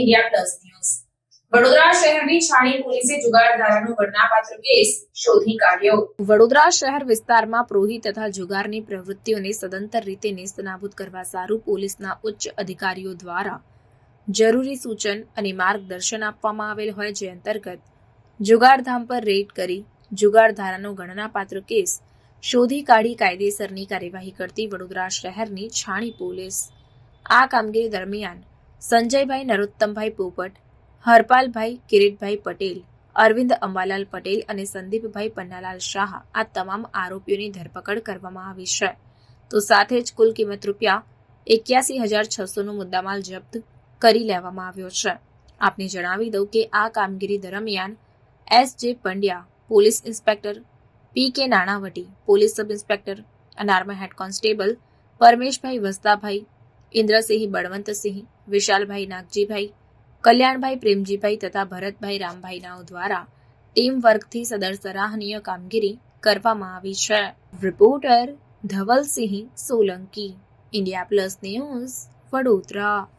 India plus news. Vadodara શહેરની છાણી પોલીસે કાઢ્યો. વડોદરા શહેર વિસ્તારમાં પ્રોહી તથા જુગારની પ્રવૃત્તિઓને સદંતર રીતે નેસ્તનાબૂદ કરવા સારું પોલીસના ઉચ્ચ અધિકારીઓ દ્વારા જરૂરી સૂચન અને માર્ગદર્શન આપવામાં આવેલ હોય જે અંતર્ગત જુગારધામ પર રેડ કરી જુગારધારાનો ગણનાપાત્ર કેસ શોધી કાઢી કાયદેસરની કાર્યવાહી કરતી વડોદરા શહેરની છાણી પોલીસ. આ કામગીરી દરમિયાન સંજયભાઈ નરોત્તમભાઈ પોપટ, હરપાલભાઈ કિરીટભાઈ પટેલ, અરવિંદ અંબાલાલ પટેલ અને સંદીપભાઈ પન્નાલાલ શાહ આ તમામ આરોપીઓની ધરપકડ કરવામાં આવી છે. તો સાથે જ કુલ કિંમત રૂપિયા એક્યાસી હજાર છસોનો મુદ્દામાલ જપ્ત કરી લેવામાં આવ્યો છે. આપને જણાવી દઉં કે આ કામગીરી દરમિયાન એસ જે Pandya, police inspector P K Nanavati, police sub inspector અને હેડ કોન્સ્ટેબલ પરમેશભાઈ વસ્તાભાઈ ઇન્દ્રસિંહ, બળવંતસિંહ, વિશાલભાઈ નાગજીભાઈ, કલ્યાણભાઈ પ્રેમજીભાઈ તથા ભરતભાઈ રામભાઈનાઓ દ્વારા ટીમ વર્કથી સદર સરાહનીય કામગીરી કરવામાં આવી છે. Reporter Dhavalsinh Solanki, India Plus News Vadodara.